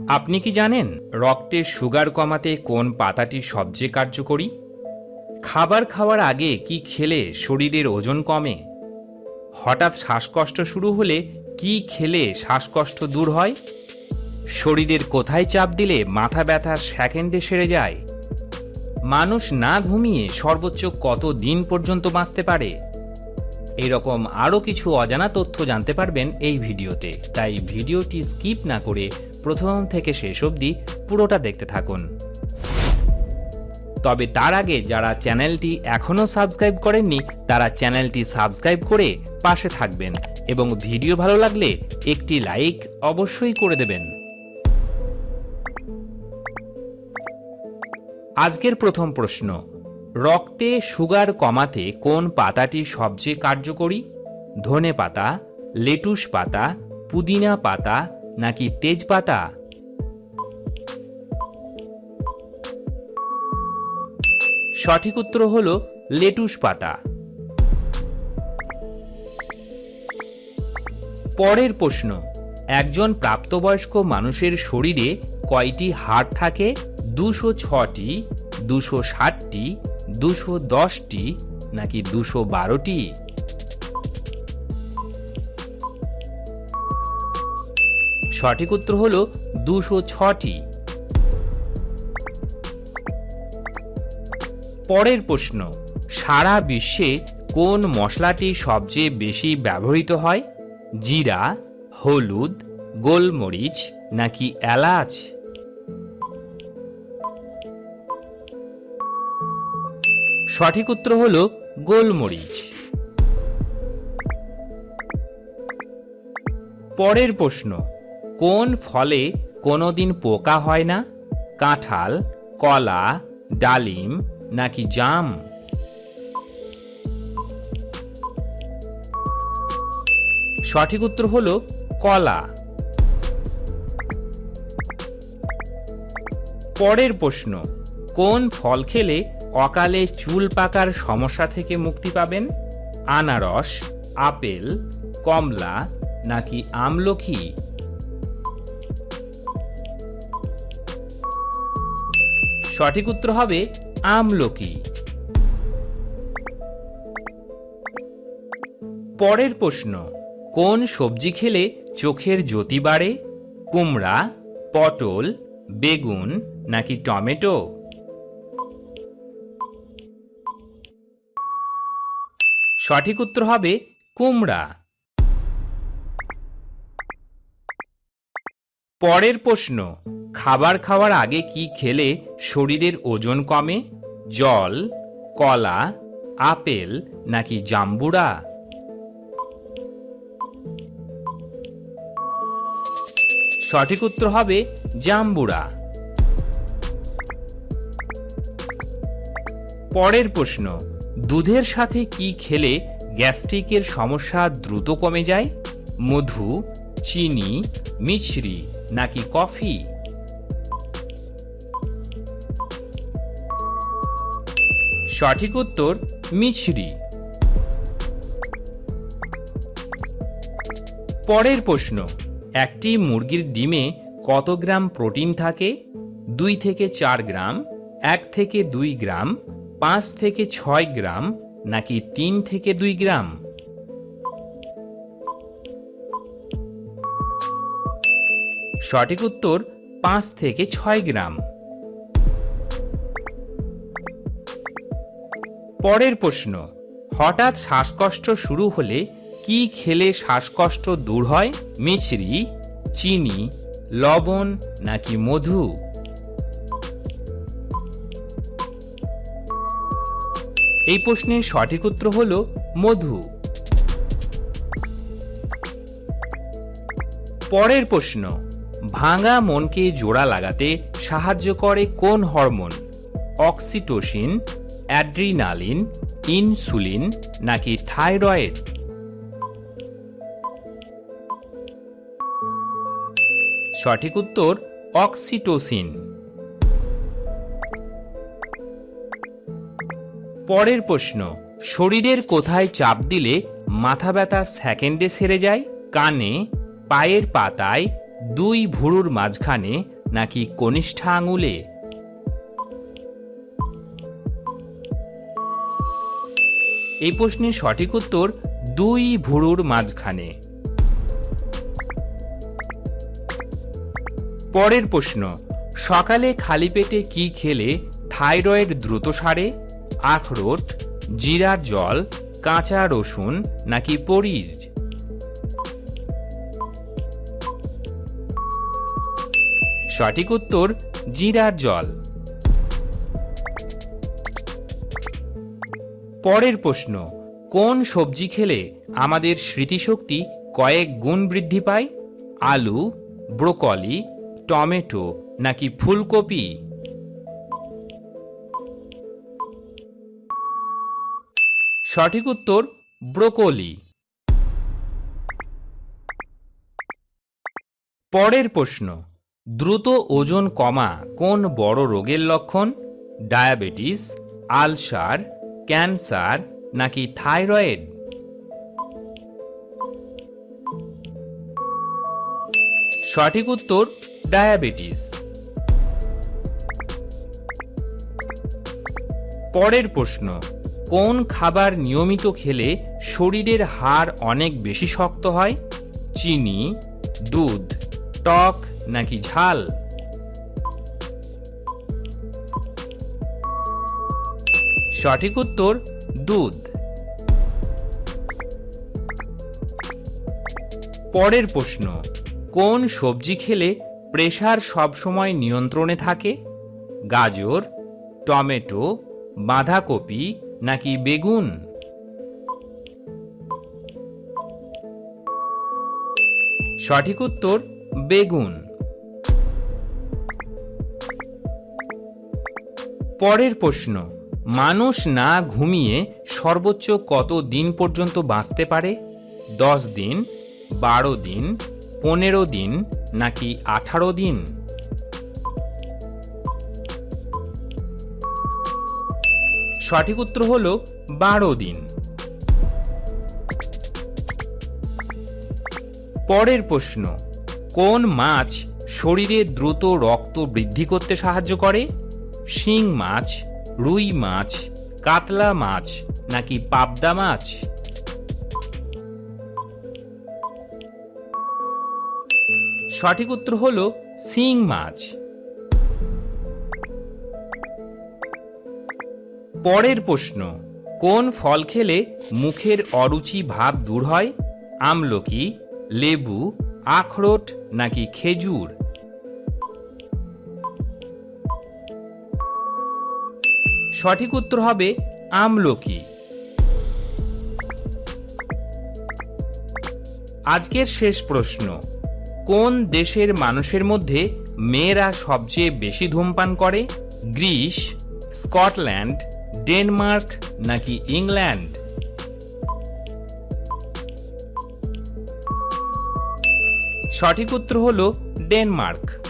আপনি কি জানেন রক্তের সুগার কমাতে কোন পাতাটি সবচেয়ে কার্যকরী? খাবার খাওয়ার আগে কি খেলে শরীরের ওজন কমে? হঠাৎ শ্বাসকষ্ট শুরু হলে কি খেলে শ্বাসকষ্ট দূর হয়? শরীরের কোথায় চাপ দিলে মাথা ব্যথা সেকেন্ডে সেরে যায়? মানুষ না ঘুমিয়ে সর্বোচ্চ কত দিন পর্যন্ত বাঁচতে পারে? এরকম আরও কিছু অজানা তথ্য জানতে পারবেন এই ভিডিওতে, তাই ভিডিওটি স্কিপ না করে প্রথম থেকে শেষ অবধি পুরোটা দেখতে থাকুন। তবে তার আগে যারা চ্যানেলটি এখনও সাবস্ক্রাইব করেননি, তারা চ্যানেলটি সাবস্ক্রাইব করে পাশে থাকবেন এবং ভিডিও ভালো লাগলে একটি লাইক অবশ্যই করে দেবেন। আজকের প্রথম প্রশ্ন, রক্তে সুগার কমাতে কোন পাতাটি সবচেয়ে কার্যকরী? ধনে পাতা, লেটুস পাতা, পুদিনা পাতা নাকি তেজপাতা? সঠিক উত্তর হল লেটুস পাতা। পরের প্রশ্ন, একজন প্রাপ্তবয়স্ক মানুষের শরীরে কয়টি হাড় থাকে? দুশো ছটি, দুশো ষাটটি, দুশো দশটি, নাকি দুশো বারোটি? সঠিক উত্তর হল দুশো ছটি। পরের প্রশ্ন, সারা বিশ্বে কোন মশলাটি সবচেয়ে বেশি ব্যবহৃত হয়? জিরা, হলুদ, গোলমরিচ নাকি এলাচ? সঠিক উত্তর হল গোলমরিচ। পরের প্রশ্ন কোন ফলে কোনো দিন পোকা হয় না? কাঁঠাল, কলা, ডালিম নাকি জাম? সঠিক উত্তর হল কলা। পরের প্রশ্ন, কোন ফল খেলে অকালে চুল পাকার সমস্যা থেকে মুক্তি পাবেন? আনারস, আপেল, কমলা নাকি আমলকি সঠিক উত্তর হবে আমলকি। পরের প্রশ্ন, কোন সবজি খেলে চোখের জ্যোতি বাড়ে? কুমড়া, পটল, বেগুন নাকি টমেটো? সঠিক উত্তর হবে কুমড়া। পরের প্রশ্ন, খাবার খাওয়ার আগে কি খেলে শরীরের ওজন কমে? জল, কলা, আপেল নাকি জাম্বুরা? সঠিক উত্তর হবে জাম্বুরা। পরের প্রশ্ন, দুধের সাথে কি খেলে গ্যাস্ট্রিকের সমস্যা দ্রুত কমে যায়? মধু চিনি মিছরি নাকি কফি সঠিক উত্তর মিছরি পরের প্রশ্ন, একটি মুরগির ডিমে কত গ্রাম প্রোটিন থাকে? দুই থেকে চার গ্রাম, এক থেকে দুই গ্রাম, পাঁচ থেকে ছয় গ্রাম, নাকি তিন থেকে দুই গ্রাম? সঠিক উত্তর পাঁচ থেকে ছয় গ্রাম। পরের প্রশ্ন, হঠাৎ শ্বাসকষ্ট শুরু হলে কি খেলে শ্বাসকষ্ট দূর হয়? মিছরি, চিনি, লবণ নাকি মধু? এই প্রশ্নের সঠিক উত্তর হল মধু। পরের প্রশ্ন ভাঙা মনকে জোড়া লাগাতে সাহায্য করে কোন হরমোন? অক্সিটোসিন, অ্যাড্রিনালিন, ইনসুলিন নাকি থাইরয়েড? সঠিক উত্তর, অক্সিটোসিন। পরের প্রশ্ন, শরীরের কোথায় চাপ দিলে মাথা ব্যথা সেকেন্ডে সেরে যায়? কানে, পায়ের পাতায় দুই ভুরুর মাঝখানে নাকি কনিষ্ঠা আঙুলে? এই প্রশ্নের সঠিক উত্তর দুই ভুরুর মাঝখানে। পরের প্রশ্ন, সকালে খালি পেটে কি খেলে থাইরয়েড দ্রুত সারে? আখরোট, জিরার জল, কাঁচা রসুন নাকি পরিজ সঠিক উত্তর, জিরার জল। পরের প্রশ্ন, কোন সবজি খেলে আমাদের স্মৃতিশক্তি কয়েক গুণ বৃদ্ধি পায়? আলু, ব্রোকলি, টমেটো নাকি ফুলকপি? সঠিক উত্তর, ব্রোকলি। পরের প্রশ্ন দ্রুত ওজন কমা কোন বড় রোগের লক্ষণ? ডায়াবেটিস, আলসার, ক্যান্সার নাকি থাইরয়েড? সঠিক উত্তর, ডায়াবেটিস। পরের প্রশ্ন, কোন খাবার নিয়মিত খেলে শরীরের হাড় অনেক বেশি শক্ত হয়? চিনি, দুধ, টক নাকি ঝাল? সঠিক উত্তর, দুধ। পরের প্রশ্ন, কোন সবজি খেলে প্রেশার সবসময় নিয়ন্ত্রণে থাকে? গাজর, টমেটো, বাঁধাকপি নাকি বেগুন? সঠিক উত্তর, বেগুন। পরের প্রশ্ন, মানুষ না ঘুমিয়ে সর্বোচ্চ কত দিন পর্যন্ত বাঁচতে পারে? দশ দিন, বারো দিন, পনেরো দিন, নাকি আঠারো দিন? সঠিক উত্তর হল বারো দিন। পরের প্রশ্ন, কোন মাছ শরীরে দ্রুত রক্ত বৃদ্ধি করতে সাহায্য করে? শিং মাছ, রুই মাছ, কাতলা মাছ নাকি পাবদা মাছ? সঠিক উত্তর হল শিং মাছ। পরের প্রশ্ন, কোন ফল খেলে মুখের অরুচি ভাব দূর হয়? আমলকি, লেবু, আখরোট নাকি খেজুর? সঠিক উত্তর হবে আমলকি। আজকের শেষ প্রশ্ন, কোন দেশের মানুষের মধ্যে মেয়েরা সবচেয়ে বেশি ধূমপান করে? গ্রিস, স্কটল্যান্ড, ডেনমার্ক নাকি ইংল্যান্ড? সঠিক উত্তর হল ডেনমার্ক।